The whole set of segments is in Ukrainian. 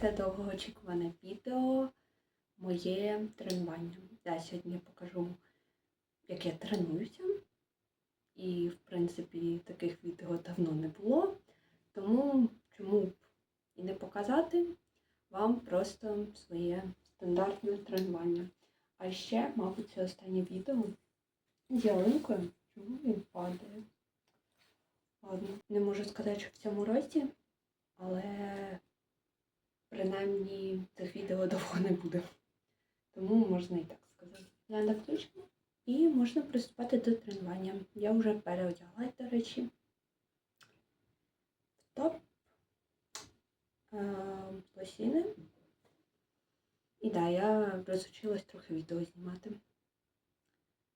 Це довгоочікуване відео моє тренування. Я сьогодні покажу, як я тренуюся. І, в принципі, таких відео давно не було. Тому чому б і не показати вам просто своє стандартне тренування. А ще, мабуть, це останнє відео з ялинкою. Чому він падає? Ладно, не можу сказати, що в цьому році, але принаймні цих відео довго не буде. Тому можна і так сказати. Гляда включена і можна приступати до тренування. Я вже переодяглась, до речі. Топ е, лосіни. І так, я розучилась трохи відео знімати.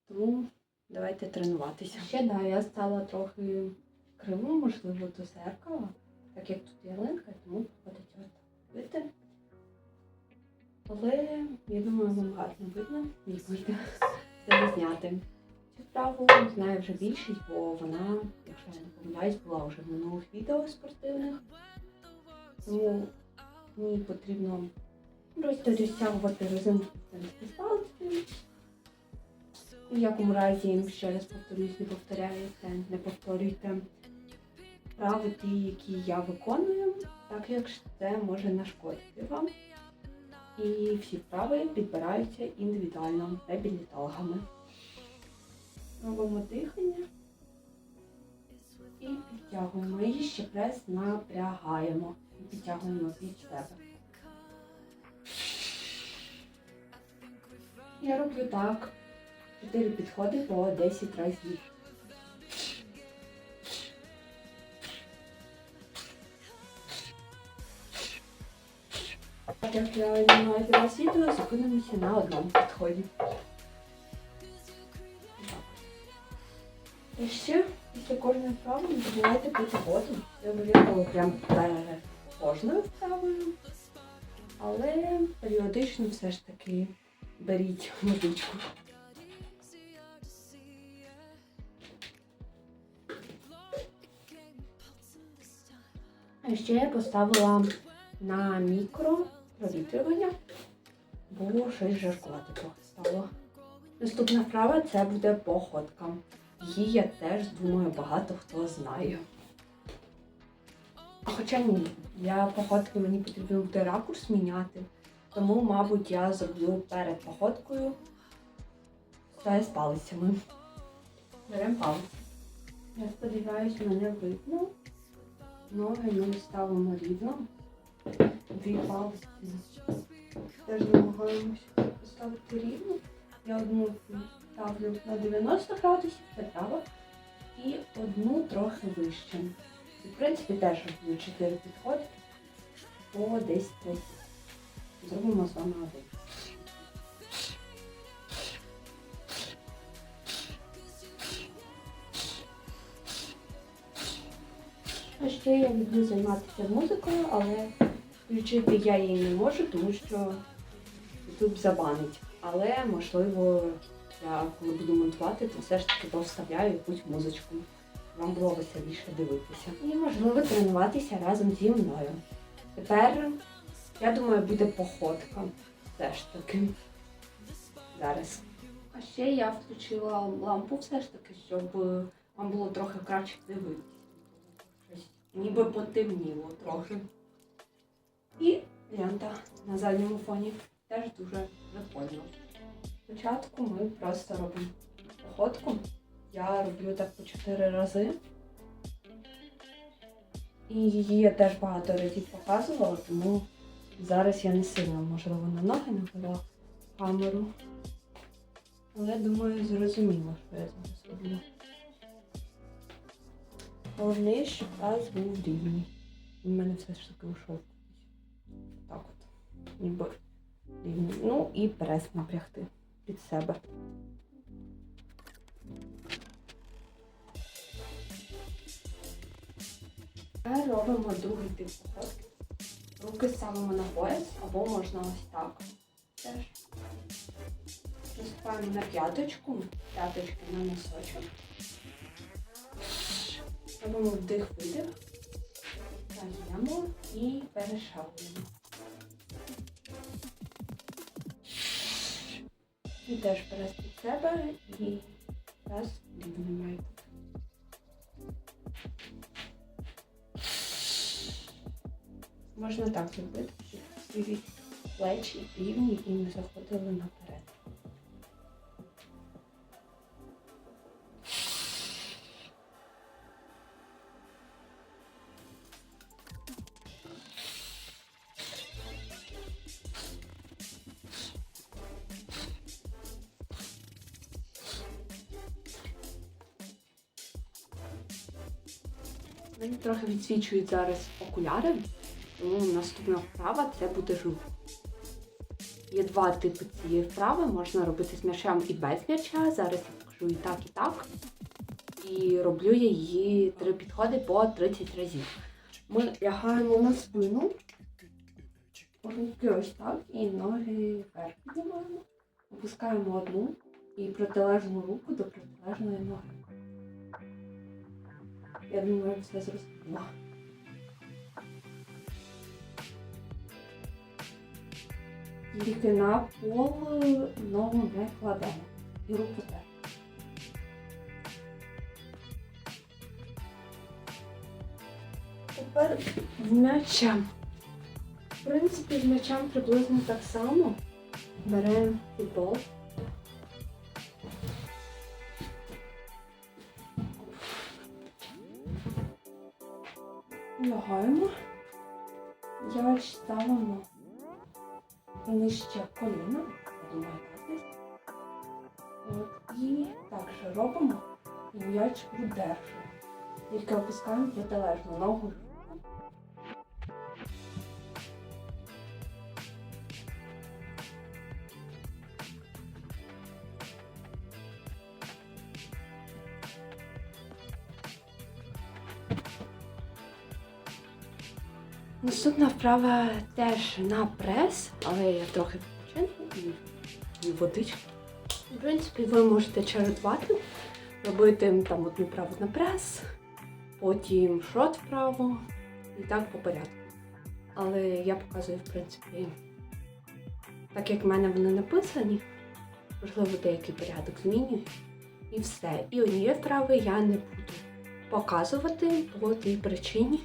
Тому давайте тренуватися. Ще да, я стала трохи кривою, можливо, до зеркала, так як тут ялинка, тому приходиться ось так робити. Але я думаю, вам гарно видно, і буде це зняти. Цю вправу знає вже більшість, бо вона, якщо я не помиляюсь, була вже в минулих відео спортивних. Тому мені потрібно просто розтягувати резинку принципі, з якому разі, ще раз повторюсь, не повторяйте, не повторюйте вправи ті, які я виконую, так як це може нашкодити вам. І всі вправи підбираються індивідуально реабілітологами. Робимо дихання і підтягуємо. І ще прес напрягаємо. І підтягуємо від себе. Я роблю так. 4 підходи по 10 разів. Як я знімаю для вас відео, зупинимося на одному підході. І ще після кожної вправи не забувайте пити воду. Це обов'язково прям перед кожною вправою. Але періодично все ж таки беріть водичку. А ще я поставила на мікро провітрювання, бо щось жаркувати стало. Наступна вправа це буде походка. Її я теж думаю багато хто знає. Хоча ні, для походки мені потрібно буде ракурс міняти, тому, мабуть, я зроблю перед походкою все з палицями. Беремо палиці. Я сподіваюся, мене видно. Ноги ми ставимо рівно. Дві палиці. Теж намагаємося поставити рівно. Я одну ставлю на 90 градусів, це право, і одну трохи вище. І, в принципі, теж роблю 4 підходи по 10 разів. Зробимо з вами один. Ще я люблю займатися музикою, але включити я її не можу, тому що YouTube забанить. Але можливо, я коли буду монтувати, то все ж таки повставляю якусь музичку. Вам було веселіше дивитися. І можливо тренуватися разом зі мною. Тепер, я думаю, буде походка. Все ж таки. Зараз. А ще я включила лампу все ж таки, щоб вам було трохи краще дивитися. Ніби потемніло трохи. І лента на задньому фоні теж дуже прикольно. Спочатку ми просто робимо походку. Я роблю так по 4 рази. І її я теж багато разів показувала, тому зараз я не сильно, можливо, на ноги навела камеру. Але думаю, зрозуміло, що я зараз роблю. Головне, щоб таз був рівний. У мене все ж таки от. Ніби. Ну і прес напрягти під себе. Тепер робимо другий тип походки. Руки ставимо на пояс або можна ось так. Теж. Наступаємо на п'яточку, п'яточки на носочок. Робимо вдих-видих. Даємо і перешавлюємо. І теж прес під себе і раз немає. Можна так зробити, щоб всі плечі рівні і не заходили наперед. Відсвічують зараз окуляри, тому наступна вправа це буде жук. Є два типи цієї вправи, можна робити з м'ячем і без м'яча. Зараз я покажу і так, і так. І роблю я її три підходи по 30 разів. Ми лягаємо на спину, руки ось так, і ноги вверх піднімаємо. Опускаємо одну і протилежну руку до протилежної ноги. Я думаю, все зрозуміло. Тільки на пол ногу не кладемо. І руку теж. Тепер з м'ячем. В принципі, з м'ячем приблизно так само. Беремо футбол. Ставимо нижче коліна. От, і так же робимо. І м'яч удержуємо. Тільки опускаємо протилежну ногу. Наступна вправа теж на прес, але я трохи відпочинку і, водички. В принципі, ви можете чергувати, робити там одну вправу на прес, потім шот вправо і так по порядку. Але я показую, в принципі, так як в мене вони написані, можливо, деякий порядок змінюю. І все. І однієї вправи я не буду показувати по тій причині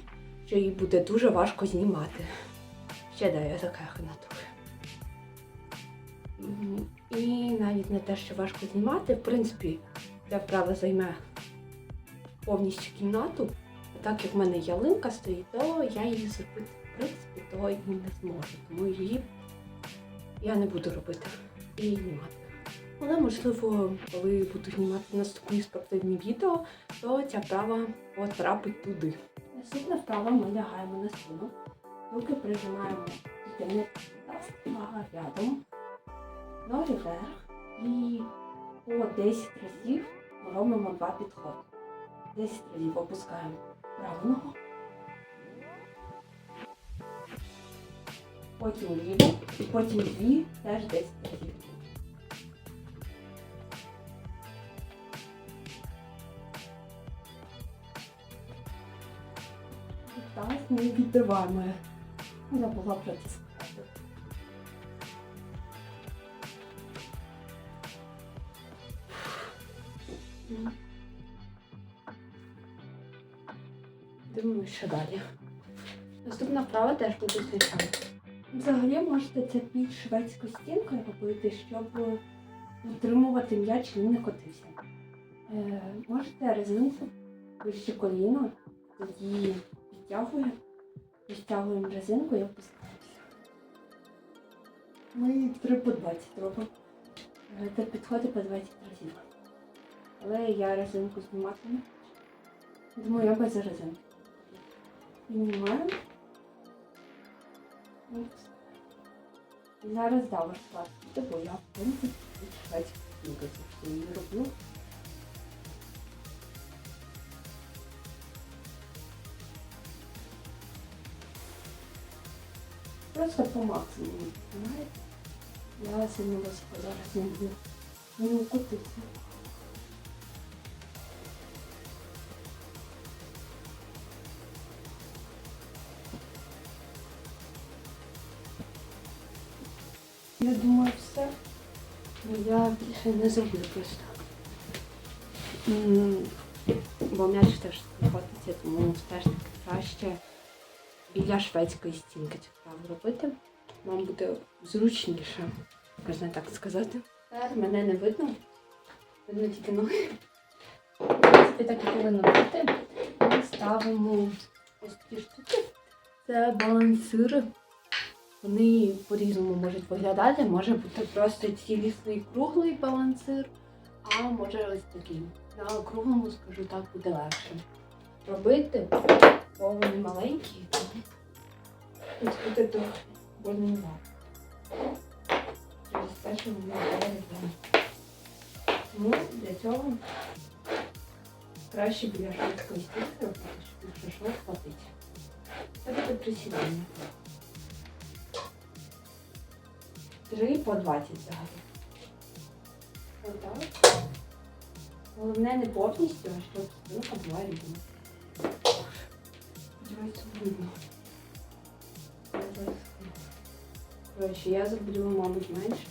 що її буде дуже важко знімати. Ще да, я закахана трохи. І навіть не те, що важко знімати, в принципі, ця вправа займе повністю кімнату. Так як в мене ялинка стоїть, то я її зробити, в принципі, то і не зможу. Тому її я не буду робити і знімати. Але можливо, коли буду знімати наступні спортивні відео, то ця вправа потрапить туди. Наступна вправа ми лягаємо на спину. Руки прижимаємо тільки не раз, а рядом. Ноги вверх. І по 10 разів робимо два підходи. 10 разів опускаємо праву ногу. Потім ліву, потім дві, теж 10 разів. Не відриваємо. Я була сказати. Дивимося що далі. Наступна вправа теж буде з. Взагалі можете це шведську стінку робити, щоб утримувати м'яч і не котився. Е, можете резинку вище коліно, тоді підтягуємо, резинку і опускаємося. Ми 3 по 20 робимо. Це підходить по 20 разів. Але я резинку зніматиму. Тому я без резинки. Піднімаємо. І зараз да, ваш клас, я в принципі стінку це не роблю. Просто по максимуму? Я сильно високо зараз не буду. Не укотиться. Я думаю, все. Я більше не зроблю просто. Бо м'яч теж знаходиться, тому все ж таки краще біля шведської стінки цю справу робити. Вам буде зручніше, можна так сказати. Тепер мене не видно. Видно тільки ноги. В принципі, так і повинно бути. Ми ставимо ось такі штуки. Це балансири. Вони по-різному можуть виглядати. Може бути просто цілісний круглий балансир, а може ось такий. На круглому, скажу так, буде легше. Робити, бо вони маленькі, ось буде трохи больнувати. Через те, що вони. Тому для цього краще біля швидкої стінки робити, щоб що хватить. Це буде присідання. 3 по 20 взагалі. Отак. Головне не повністю, а щоб спинка була рівна. Коротше, я зроблю, мабуть, менше.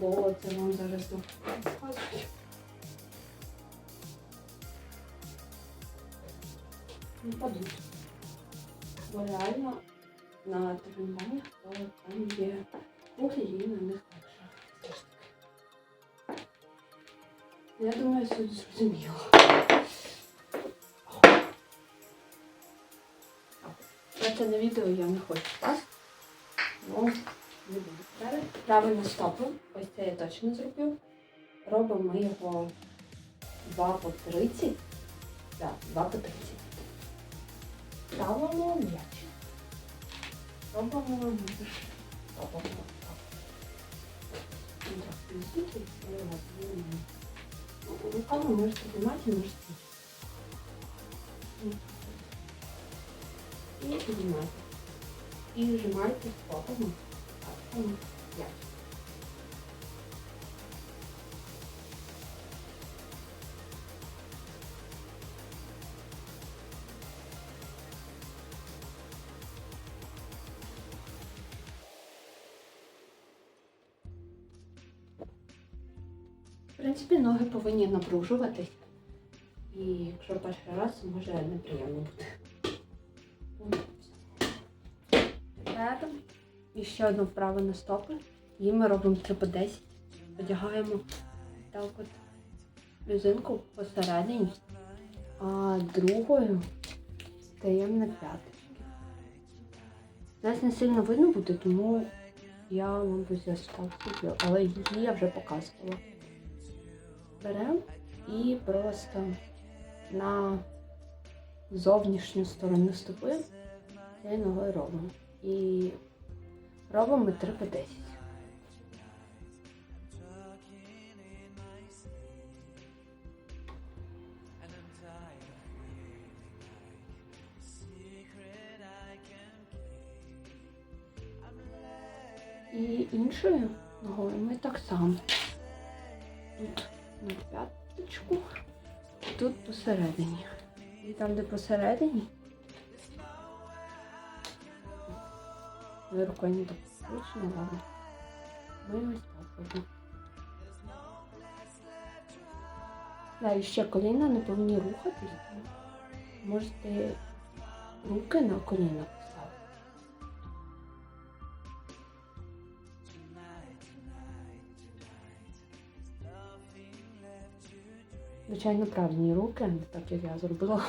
Бо це вам зараз розказую. Не падуть. Бо реально на тренуваннях, то там є круглі і на них легше. Я думаю, суть зрозуміло. Це на відео я не хочу так? Ну, не буду. Правильно стопом. Ось це я точно зроблю. Робимо ми його 2 по 30. Так, 2 по 30. Ставимо м'яч. Робимо робимо так. Ну. Ну, Руками можете піднімати, можете. І піднімати. І вжимайте стопами. М'яч. В принципі, ноги повинні напружуватись. І якщо перший раз, може неприємно бути. І ще одну вправу на стопи. Її ми робимо 3 по 10. Одягаємо так от резинку посередині, а другою стаємо на п'яточки. Зараз не сильно видно буде, тому я, мабуть, так зроблю, але її я вже показувала. Беремо і просто на зовнішню сторону стопи цією ногою робимо. І робимо 3 по 10. І іншою ногою ми так само. Тут на п'яточку, тут посередині. І там, де посередині, ви рукою не так зручно, ладно. Ми ось так. Да, і ще коліна не повинні рухатись. Можете руки на коліна поставити. Звичайно, правильні руки, не так як я зробила.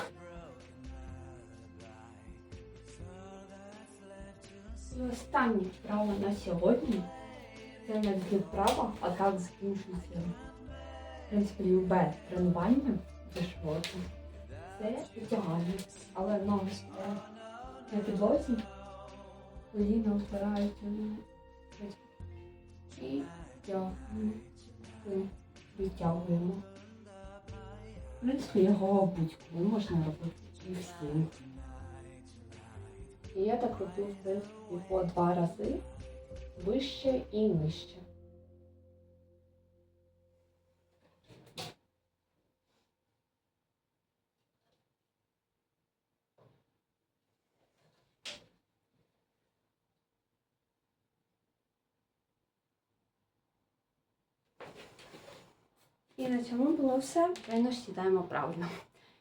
І остання на сьогодні. Це не вправа, а так закінчується. В принципі, любе тренування зі швотом. Це підтягання. Але ноги стоять на підлозі, коліна опираються і тягнемо. В принципі, його будь-коли можна робити і всім. І я так роблю, в принципі, по два рази вище і нижче. І на цьому було все. Правильно ж сідаємо правильно.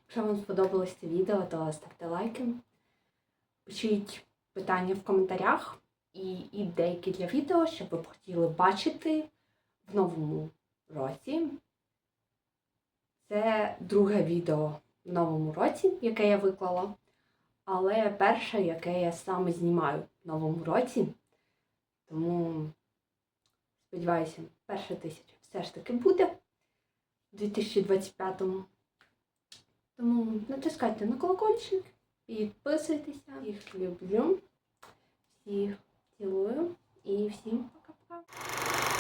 Якщо вам сподобалось це відео, то ставте лайки. Пишіть питання в коментарях і ідейки для відео, що ви б хотіли бачити в новому році. Це друге відео в новому році, яке я виклала, але перше, яке я саме знімаю в новому році. Тому сподіваюся, перша тисяча все ж таки буде у 2025-му. Тому натискайте на колокольчик, Підписуйтеся, всіх люблю, всіх цілую. І всім пока-пока.